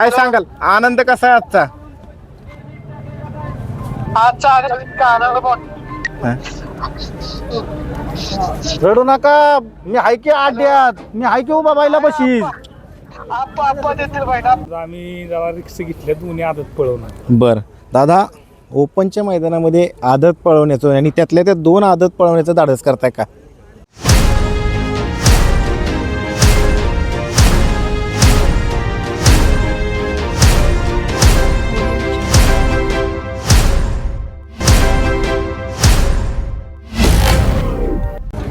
काय सांगाल? आनंद कसा आहे आजचा? आजचा आनंद हा? रडू नका. मी हाय की आड्यात मी हाय की उभा बायला बशीस आप्पा आप्पा देतील बाईला आम्ही जरा रिक्स घेतल्या दोन्ही आदत पळवणार बर. दादा ओपनच्या मैदानामध्ये आदत पळवण्याचं आणि त्यातल्या त्या दोन आदत पळवण्याचं धाडस करताय का?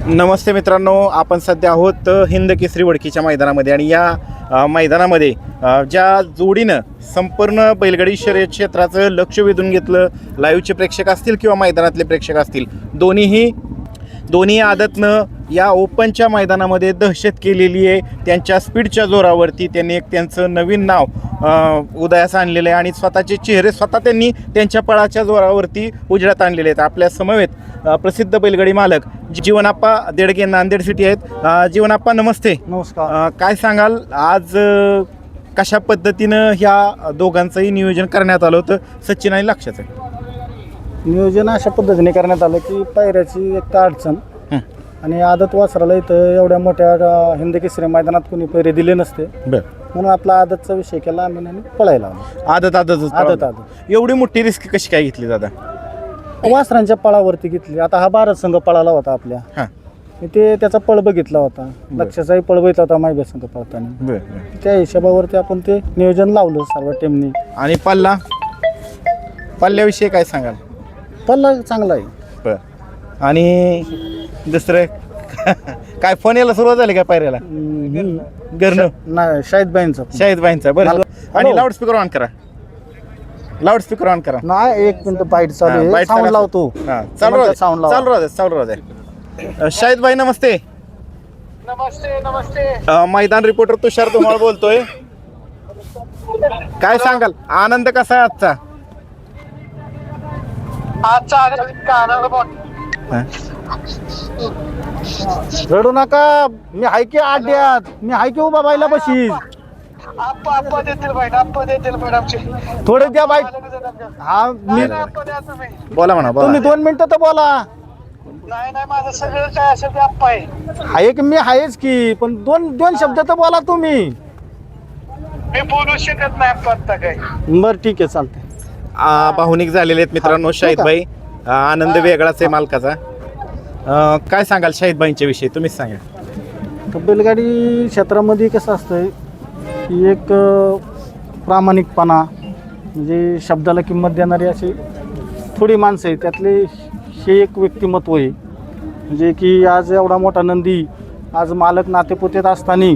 नमस्ते मित्रांनो आपण सध्या आहोत हिंद केसरी वडकीच्या मैदानामध्ये आणि या मैदानामध्ये ज्या जोडीनं संपूर्ण बैलगाडी शर्यत क्षेत्राचं लक्ष वेधून घेतलं लाईव्हचे प्रेक्षक असतील किंवा मैदानातले प्रेक्षक असतील दोन्हीही दोन्ही आदतनं या ओपनच्या मैदानामध्ये दहशत केलेली आहे. त्यांच्या स्पीडच्या जोरावरती त्यांनी एक त्यांचं नवीन नाव उदयास आणलेलं आहे आणि स्वतःचे चेहरे स्वतः त्यांनी त्यांच्या पळाच्या जोरावरती उजेडात आणलेले आहेत. आपल्या समवेत प्रसिद्ध बैलगाडी मालक जीवनाप्पा देडगे नांदेड सिटी आहेत. जीवनाप्पा नमस्ते. नमस्कार. काय सांगाल? आज कशा पद्धतीनं ह्या दोघांचंही नियोजन करण्यात आलं होतं? सचिन आणि लक्षाचं नियोजन अशा पद्धतीने करण्यात आलं की पायऱ्याची एक तर अडचण हं. आणि आदत वासराला इथं एवढ्या मोठ्या अं, हिंद केसरी मैदानात कोणी पैरे दिले नसते. बर. म्हणून आपला आदतचा विषय केला आम्ही आणि पळायला आलो. आदत आदत आदत आदत. एवढी मोठी रिस्क कशी काय घेतली दादा? वासरांच्या पळावरती घेतली. आता हा भारत संघ पळाला होता आपल्या. हां. मी ते त्याचा पळ बघितला होता. लक्षाचाही पळ बघितला होता मायबा संघ पळताना. बर बर. त्या हिशोबावरती आपण ते नियोजन लावलं सर्व टीमनी आणि पल्ला? पल्ल्याविषयी काय सांगाल? पल्ला चांगला आहे. बर. आणि दुसरं? काय फोन यायला सुरुवात झाली काय पायऱ्याला. घरनं? नाही शाहिद बाईंचा शाहिद बाईंचा बरं. आणि. लाऊडस्पीकर ऑन करा. लाऊडस्पीकर ऑन करा. नाही एक मिनिट बाईट चालू आहे. बाईट साऊंड लावतो. हा, चालू राहू दे, साऊंड लावा. चालू राहू दे चालू राहू दे. अ, शाहिद भाई नमस्ते. नमस्ते नमस्ते. अ, मैदान रिपोर्टर तुषार धुमाळ बोलतोय. काय सांगाल? आनंद कसा आहे आजचा आजचा आनंद का आनंद पण हा? रडू नका. मी हाय की आड्यात मी हाय की उभा बायला बशीस आप्पा आप्पा देतील बाईला आप्पा देतील मॅडमचे थोडे द्या बाईट हा मी बोला म्हणा तुम्ही दोन मिनिटं तर बोला. नाही नाही माझं सगळं काय असेल ते आप्पा आहे. हाय की मी आहेच की पण दोन दोन शब्द तर बोला तुम्ही. मी बोलू शकत नाही आप्पा आता काय बर ठीक आहे चालतंय. आ, भावनिक झालेले आहेत मित्रांनो हा, शाहिद? भाई. आ, आनंद वेगळाच आहे मालकाचा. काय सांगाल शाहिद भाईंच्या विषयी? तुम्हीच सांगा. तर बैलगाडी क्षेत्रामध्ये कसं असतंय की एक अं, प्रामाणिकपणा म्हणजे शब्दाला किंमत देणारी अशी थोडी माणसं आहे त्यातले हे एक व्यक्तिमत्व आहे. म्हणजे की आज एवढा मोठा नंदी आज मालक नातेपुतेत असताना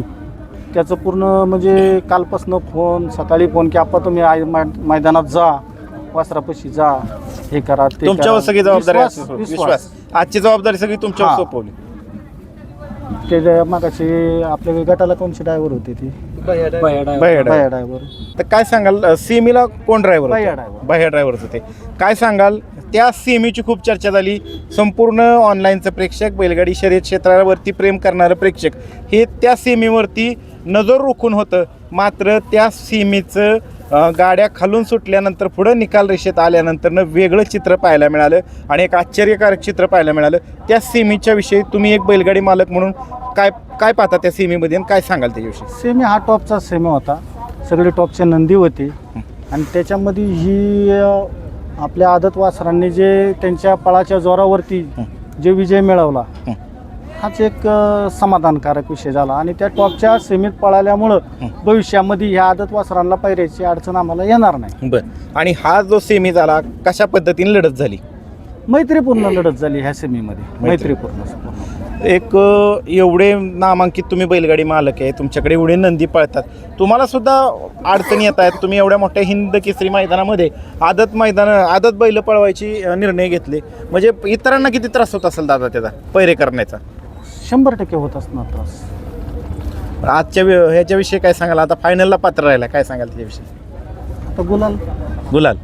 त्याचं पूर्ण म्हणजे कालपासनं फोन सकाळी फोन की आपण तुम्ही आय- मै- मैदानात जा. वासरापाशी जा हे करा ते तुमच्यावर करा. सगळी जबाबदारी विश्वास- आजची जबाबदारी सगळी तुमच्यावर हा. सोपवली. ते जे मागाशी आपल्या गटाला कोणची ड्रायव्हर होते ती? driver. बाया ड्रायव्हर. तर काय सांगाल अ, सीमीला कोण ड्रायव्हर driver. बाह्य ड्रायव्हर. होते काय सांगाल त्या सीमीची खूप चर्चा झाली. संपूर्ण ऑनलाईनचं प्रेक्षक बैलगाडी शर्यत क्षेत्रावरती प्रेम करणारं प्रेक्षक हे त्या सीमेवरती नजर रोखून होतं. मात्र त्या सीमेचं गाड्या खालून सुटल्यानंतर पुढं निकाल रेषेत आल्यानंतरनं वेगळं चित्र पाहायला मिळालं आणि एक आश्चर्यकारक चित्र पाहायला मिळालं. त्या सीमीच्या विषयी तुम्ही एक बैलगाडी मालक म्हणून काय काय पाहता त्या सीमेमध्ये आणि काय सांगाल त्याच्याविषयी? सेमी हा टॉपचा सेमी होता. सगळे टॉपचे नंदी होते. आणि त्याच्यामध्ये ही अ, आपल्या आदत वासरांनी जे त्यांच्या पळाच्या जोरावरती जे विजय मिळवला. हाच एक अ, समाधानकारक विषय झाला. आणि त्या टॉपच्या सेमीत पळाल्यामुळं भविष्यामध्ये ह्या आदत वासरांना पायऱ्याची अडचण आम्हाला येणार नाही. बरं. आणि हा जो सेमी झाला कशा पद्धतीने लढत झाली? मैत्रीपूर्ण लढत झाली ह्या सेमीमध्ये. मैत्रीपूर्ण. एक अ, एवढे नामांकित तुम्ही बैलगाडी मालक आहे तुमच्याकडे एवढे नंदी पळतात. तुम्हाला सुद्धा अडचणी येत आहेत. तुम्ही एवढ्या मोठ्या हिंद केसरी मैदानामध्ये आदत मैदान आदत बैल पळवायची अ, निर्णय घेतले. म्हणजे इतरांना किती त्रास होत असेल दादा त्याचा? पैरे करण्याचा. शंभर टक्के होत असणार त्रास. आजच्या वे- ह्याच्याविषयी काय सांगाल? आता फायनलला पात्र राहिला. काय सांगाल त्याच्याविषयी? आता गुलाल. गुलाल.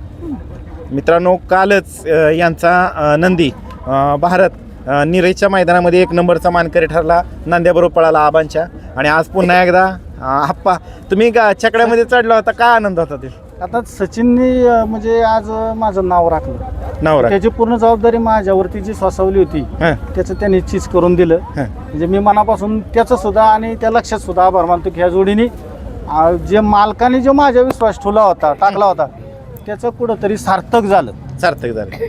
मित्रांनो कालच अ, यांचा अ, नंदी अ, भारत अ, निरेच्या मैदानामध्ये एक नंबरचा मानकरी ठरला. नांद्याबरोबर पळाला आबांच्या. आणि आज पुन्हा एकदा अं, आप्पा तुम्ही गा- चकड्यामध्ये चढला होता. काय आनंद होता ते? आता सचिननी अं, म्हणजे आज अं, माझं नाव राखलं. नवरा. त्याची पूर्ण जबाबदारी माझ्यावरती जी सोसवली होती हं, त्याचं त्यांनी चीज करून दिलं. हं. म्हणजे मी मनापासून त्याचं सुद्धा आणि त्या लक्षात सुद्धा आभार मानतो की ह्या जोडीने जे मालकाने जो माझ्या विश्वास ठेवला होता टाकला होता त्याचं कुठंतरी सार्थक झालं. सार्थक झाले.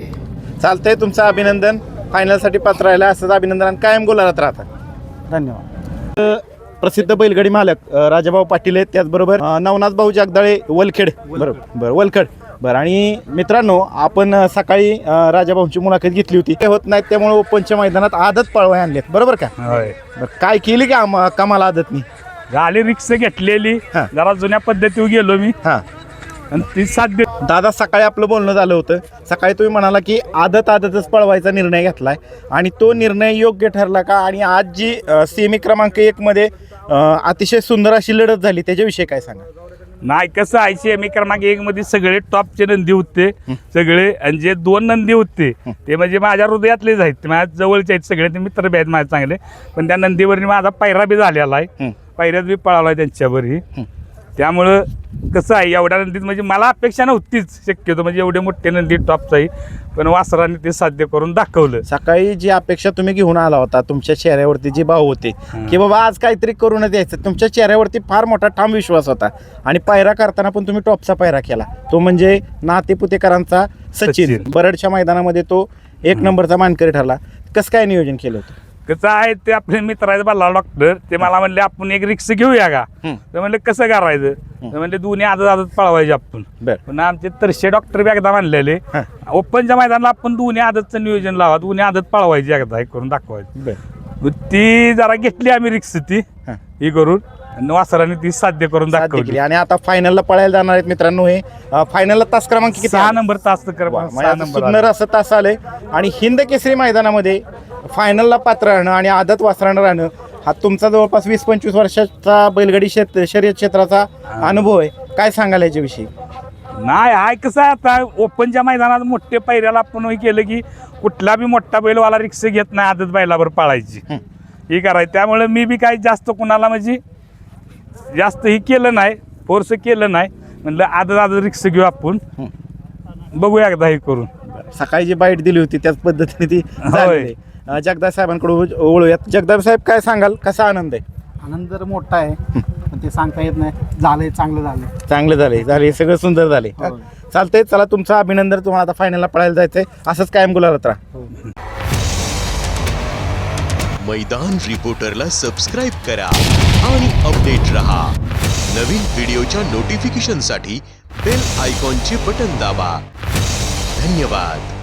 चालतंय तुमचं अभिनंदन. फायनलसाठी पात्र राहिला असंच अभिनंदन आणि कायम गोलात राहता. धन्यवाद. प्रसिद्ध बैलगाडी मालक अ, राजाभाऊ पाटील आहेत त्याचबरोबर अ, नवनाथ भाऊ जगदाळे वलखेड. बरोबर बरं वलखेड. बरं आणि मित्रांनो आपण सकाळी अ, राजाभाऊंची मुलाखत घेतली होती. ते होत नाहीत त्यामुळे ओपनच्या मैदानात आदत पळवाय आणलेत. बरोबर का? होय. बरं, काय केली का आम- कमाल आदतनी? झाली रिक्स घेतलेली. हा. जरा जुन्या पद्धतीवर गेलो मी. हां. आणि ती साध्य दादा सकाळी आपलं बोलणं झालं होतं. सकाळी तुम्ही म्हणाला की आदत आदतच पळवायचा निर्णय घेतलाय. आणि तो निर्णय योग्य ठरला का? आणि आज जी अ, सेमी क्रमांक एक मध्ये अ, अतिशय सुंदर अशी लढत झाली त्याच्याविषयी काय सांगा? नाही कसं आहे एम क्रमांक एक मध्ये सगळे टॉपचे नंदी होते. सगळे आणि जे दोन नंदी होते ते म्हणजे माझ्या हृदयातलेच आहेत. माझ्या जवळचे आहेत सगळे ते मित्र बी आहेत माझे चांगले. पण त्या नंदीवरनी माझा पायरा बी झालेला आहे. पायऱ्यात बी पळाला आहे त्यांच्यावरही. त्यामुळं कसं आहे एवढ्या नंदीत म्हणजे मला अपेक्षा नव्हतीच शक्यतो. म्हणजे एवढे मोठे नंदी टॉपच आहे. पण वासराने ते साध्य करून दाखवलं. सकाळी जी अपेक्षा तुम्ही घेऊन आला होता तुमच्या चेहऱ्यावरती जे भाव होते. की बाबा आज काहीतरी करून द्यायचं तुमच्या चेहऱ्यावरती फार मोठा ठाम विश्वास होता. आणि पायरा करताना पण तुम्ही टॉपचा पायरा केला. तो म्हणजे नातेपुतेकरांचा सचिन. सचिन. बरडच्या मैदानामध्ये तो एक नंबरचा मानकरी ठरला. कसं काय नियोजन केलं होतं? कसं आहे ते आपले मित्र आहेत बल्ला डॉक्टर ते मला म्हणले आपण एक रिक्स घेऊया का. तर म्हणले कसं करायचं तर म्हणले दोन्ही आदत आदत पळवायचे आपण पण आमचे तरशे डॉक्टर बी एकदा म्हणलेले. ओपनच्या मैदानाला आपण दोन्ही आदतचं नियोजन लावा दोन्ही आदत पळवायची एकदा हे करून दाखवायची ती जरा घेतली आम्ही रिक्स ती हं. करून वासराने ती साध्य करून दाखवली. आणि आता फायनलला पळायला जाणार आहेत मित्रांनो हे फायनलला तास क्रमांक किती सहा? नंबर तास तर वा, करा म्हणजे नंबर सुंदर आला. असं तास आलंय आणि हिंद केसरी मैदानामध्ये फायनलला पात्र राहणं आणि आदत वासरानं राहणं हा तुमचा जवळपास वीस पंचवीस वर्षाचा बैलगाडी क्षेत्र शर्यत क्षेत्राचा अनुभव आहे. काय सांगाल याच्याविषयी? नाही हाय कसं आहे आता ओपनच्या मैदानात मोठे पैऱ्याला आपण हे केलं की कुठला बी मोठा बैलवाला रिक्षा घेत नाही आदत बैलावर पाळायची. हं. करायचं त्यामुळे मी बी काही जास्त कुणाला म्हणजे जास्त हे केलं नाही फोर्स केलं नाही. म्हणलं आदत आदत रिक्षा घेऊ आपण. बघूया एकदा हे करून. सकाळी जी बाईट दिली होती त्याच पद्धतीने ती. झालेली आहे. अं, जगदाप साहेबांकडे ओळूयात. जगदाप साहेब काय सांगाल? कसा आनंद आहे? आनंद तर मोठा आहे पण ते सांगता येत नाही. झालंय चांगलं झालं चांगलं झाले झाले सगळं सुंदर झाले. चालतंय चला तुमचं अभिनंदन तुम्हाला आता फायनलला पळायला जायचंय. असंच कायम गुलाबात राहा. मैदान रिपोर्टरला सबस्क्राईब करा आणि अपडेट रहा. नवीन व्हिडिओच्या नोटिफिकेशनसाठी बेल आयकॉनचे बटन दाबा. धन्यवाद.